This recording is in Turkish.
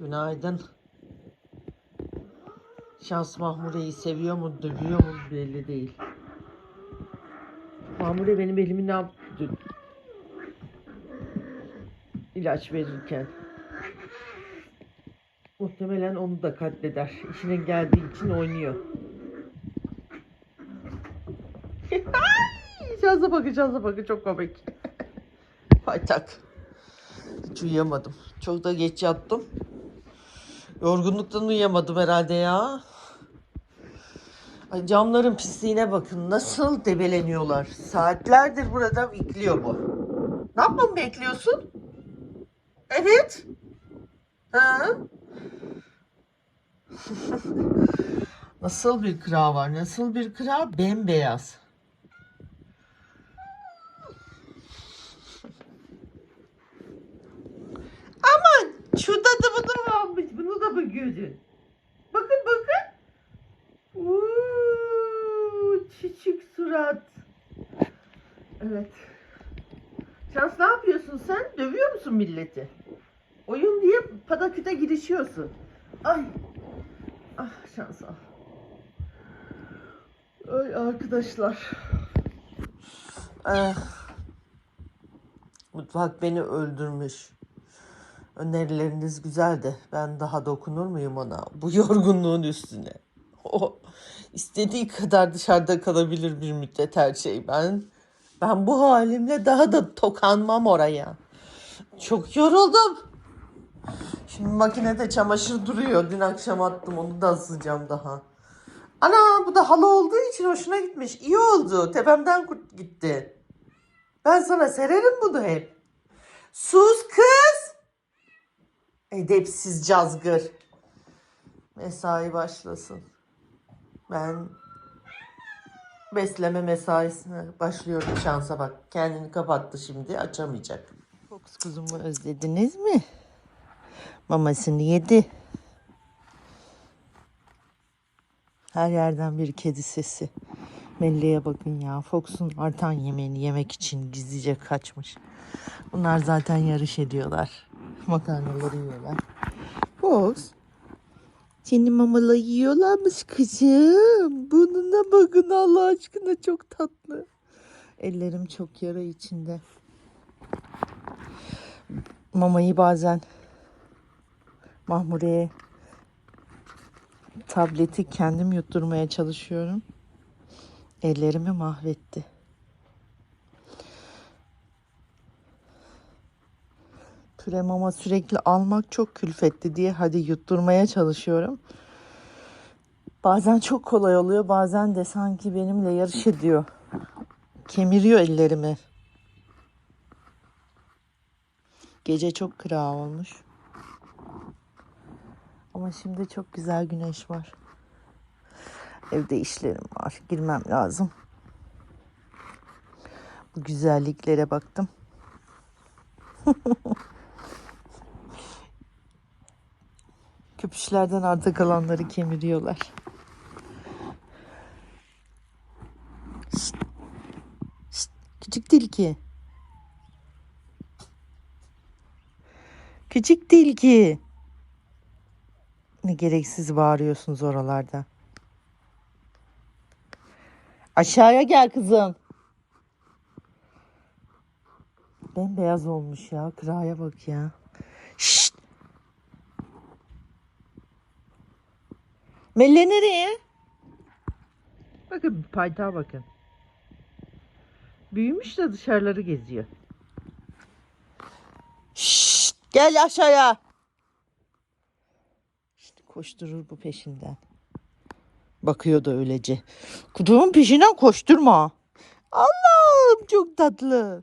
Günaydın. Şans Mahmure'yi seviyor mu, dövüyor mu belli değil. Mahmure benim elimi ne yaptı? İlaç verirken. Muhtemelen onu da katleder. İşine geldiği için oynuyor. şansa bakın, şansa bakın. Çok komik. Paytak. Hiç uyuyamadım. Çok da geç yattım. Yorgunluktan uyuyamadım herhalde ya. Ay camların pisliğine bakın. Nasıl debeleniyorlar. Saatlerdir burada bekliyor bu. Ne yapmamı bekliyorsun? Evet. Ha? nasıl bir kıra var? Nasıl bir kıra? Bembeyaz. Aman şurada da bu da varmış. Gördün? Bakın bakın. Uuu, çiçek surat. Evet. Şans ne yapıyorsun sen? Dövüyor musun milleti? Oyun diye pataküte girişiyorsun. Ay. Ah şans ah. Ay arkadaşlar. Ah. Mutfak beni öldürmüş. Önerileriniz güzel de ben daha dokunur muyum ona bu yorgunluğun üstüne? O istediği kadar dışarıda kalabilir bir müddet her şey. Ben ben bu halimle daha da tokanmam oraya. Çok yoruldum. Şimdi makinede çamaşır duruyor. Dün akşam attım onu da asacağım daha. Ana bu da halı olduğu için hoşuna gitmiş. İyi oldu. Tepemden gitti. Ben sana sererim bunu hep. Sus. Edepsiz cazgır. Mesai başlasın. Ben besleme mesaisine başlıyorum şansa bak. Kendini kapattı şimdi açamayacak. Fox kuzumu özlediniz mi? Mamasını yedi. Her yerden bir kedi sesi. Melle'ye bakın ya. Fox'un artan yemeğini yemek için gizlice kaçmış. Bunlar zaten yarış ediyorlar. Makarnaları yiyorlar. Fox. Seni mamala yiyorlarmış kızım. Burnuna bakın Allah aşkına çok tatlı. Ellerim çok yara içinde. Mamayı bazen Mahmure'ye tableti kendim yutturmaya çalışıyorum. Ellerimi mahvetti. Püre mama sürekli almak çok külfetli diye hadi yutturmaya çalışıyorum. Bazen çok kolay oluyor, bazen de sanki benimle yarış ediyor. Kemiriyor ellerimi. Gece çok kıra olmuş. Ama şimdi çok güzel güneş var. Evde işlerim var. Girmem lazım. Bu güzelliklere baktım. Köpüşlerden arta kalanları kemiriyorlar. Şşt. Şşt. Küçük tilki. Küçük tilki. Ne gereksiz bağırıyorsunuz oralarda. Aşağıya gel kızım. Bembeyaz olmuş ya. Kıraya bak ya. Şşt. Melle nereye? Bakın paytağa bakın. Büyümüş de dışarıları geziyor. Şşt, gel aşağıya. İşte koşturur bu peşinden. Bakıyor da öylece. Kutuğun peşinden koşturma. Allah'ım çok tatlı.